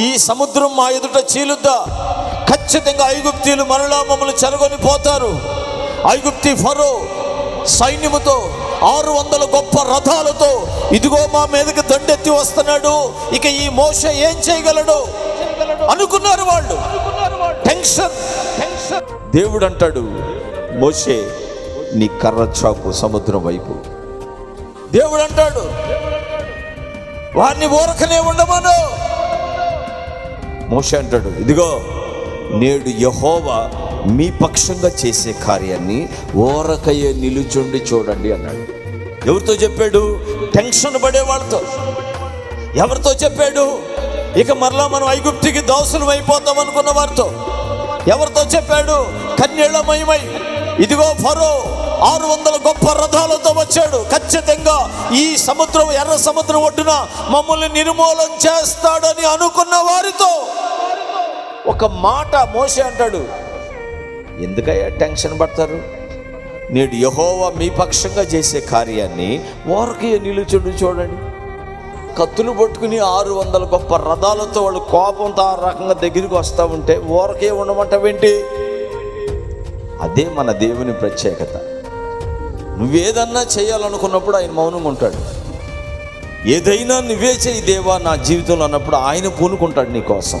ఈ సముద్రం మా ఎదుట చీలుద్దా. ఖచ్చితంగా ఐగుప్తీలు మరలా మమ్మల్ని చెరగొని పోతారు. ఐగుప్తి ఫరో సైన్యముతో ఆరు వందల గొప్ప రథాలతో ఇదిగో మా మీదకి దండెత్తి వస్తున్నాడు. ఇక ఈ మోస ఏం చేయగలడు? అనుకున్నారు వాళ్ళు. టెన్షన్. దేవుడు అంటాడు మోసే నీ కర్ర చాపు సముద్రం వైపు. దేవుడు అంటాడు వారిని ఊరకనే ఉండమను. మోషే అంటాడు ఇదిగో నేడు యహోవా మీ పక్షంగా చేసే కార్యాన్ని ఓరకయ్యే నిలుచుండి చూడండి అన్నాడు. ఎవరితో చెప్పాడు? టెన్షన్ పడే వాళ్ళతో. ఎవరితో చెప్పాడు? ఇక మరలా మనం ఐగుప్తికి దోసులు అయిపోతాం అనుకున్న వారితో. ఎవరితో చెప్పాడు? కన్యళమయమై ఇదిగో ఫరో ఆరు వందల గొప్ప రథాలతో వచ్చాడు. ఖచ్చితంగా ఈ సముద్రం ఎర్ర సముద్రం ఒడ్డున మమ్మల్ని నిర్మూలన చేస్తాడని అనుకున్న వారితో ఒక మాట మోసే అంటాడు. ఎందుకయ్యా టెన్షన్ పడతారు? నేడు యహోవా మీ పక్షంగా చేసే కార్యాన్ని ఓరకే నిలుచుండి చూడండి. కత్తులు పట్టుకుని ఆరు వందల గొప్ప రథాలతో వాళ్ళు కోపంతో ఆ రకంగా దగ్గరికి వస్తూ ఉంటే ఊరకే ఉండమంటావేంటి అదే మన దేవుని ప్రత్యేకత. నువ్వేదన్నా చేయాలనుకున్నప్పుడు ఆయన మౌనంగా ఉంటాడు. ఏదైనా నువ్వే చేయి దేవా నా జీవితంలో అన్నప్పుడు ఆయన పూనుకుంటాడు నీ కోసం.